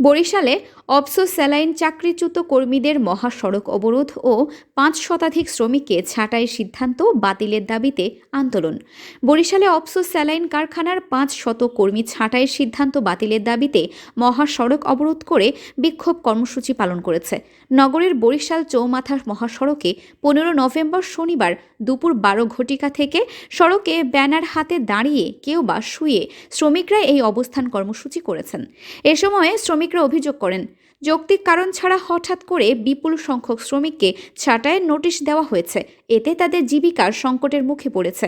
বরিশালে অপসো স্যালাইন চাকরিচ্যুত কর্মীদের মহাসড়ক অবরোধ ও পাঁচ শতাধিক শ্রমিককে ছাঁটাইয়ের সিদ্ধান্ত বাতিলের দাবিতে আন্দোলন। বরিশালে অপসো স্যালাইন কারখানার পাঁচ শত কর্মী ছাঁটাইয়ের সিদ্ধান্ত বাতিলের দাবিতে মহাসড়ক অবরোধ করে বিক্ষোভ কর্মসূচি পালন করেছে। নগরের বরিশাল চৌমাথা মহাসড়কে পনেরো নভেম্বর শনিবার দুপুর বারো ঘটিকা থেকে সড়কে ব্যানার হাতে দাঁড়িয়ে কেউ বা শুয়ে শ্রমিকরা এই অবস্থান কর্মসূচি করেছেন। এ সময়ে শ্রমিকরা অভিযোগ করেন। যৌক্তিক কারণ ছাড়া হঠাৎ করে বিপুল সংখ্যক শ্রমিককে ছাঁটাইয়ের নোটিশ দেওয়া হয়েছে। এতে তাদের জীবিকার সংকটের মুখে পড়েছে।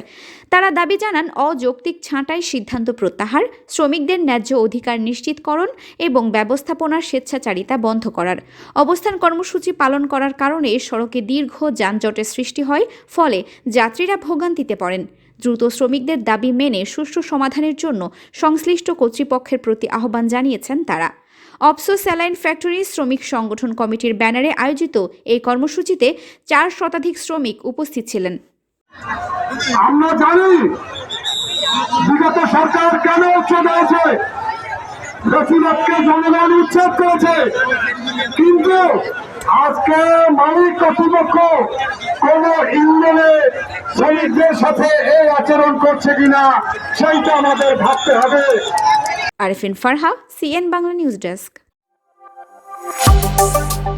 তারা দাবি জানান, অযৌক্তিক ছাঁটাই সিদ্ধান্ত প্রত্যাহার, শ্রমিকদের ন্যায্য অধিকার নিশ্চিতকরণ এবং ব্যবস্থাপনার স্বেচ্ছাচারিতা বন্ধ করার। অবস্থান কর্মসূচি পালন করার কারণে সড়কে দীর্ঘ যানজটের সৃষ্টি হয়, ফলে যাত্রীরা ভোগান্তিতে পড়েন। দ্রুত শ্রমিকদের দাবি মেনে সুষ্ঠু সমাধানের জন্য সংশ্লিষ্ট কর্তৃপক্ষের প্রতি আহ্বান জানিয়েছেন তারা। অপসো স্যালাইন ফ্যাক্টরি শ্রমিক সংগঠন কমিটির ব্যানারে আয়োজিত এই কর্মসূচিতে চার শতাধিক শ্রমিক উপস্থিত ছিলেন। আমরা জানি বিগত সরকার কেন উচ্ছেদ হয়েছে বেশিরভাগকে জনগণ উচ্ছেদ করেছে। কিন্তু আজকে মালিক কর্তৃপক্ষ কোন ইন্ধনে শ্রমিকদের সাথে এই আচরণ করছে কিনা সেইটা আমাদের ভাবতে হবে। Arefin Farha CN Bangla news desk. Música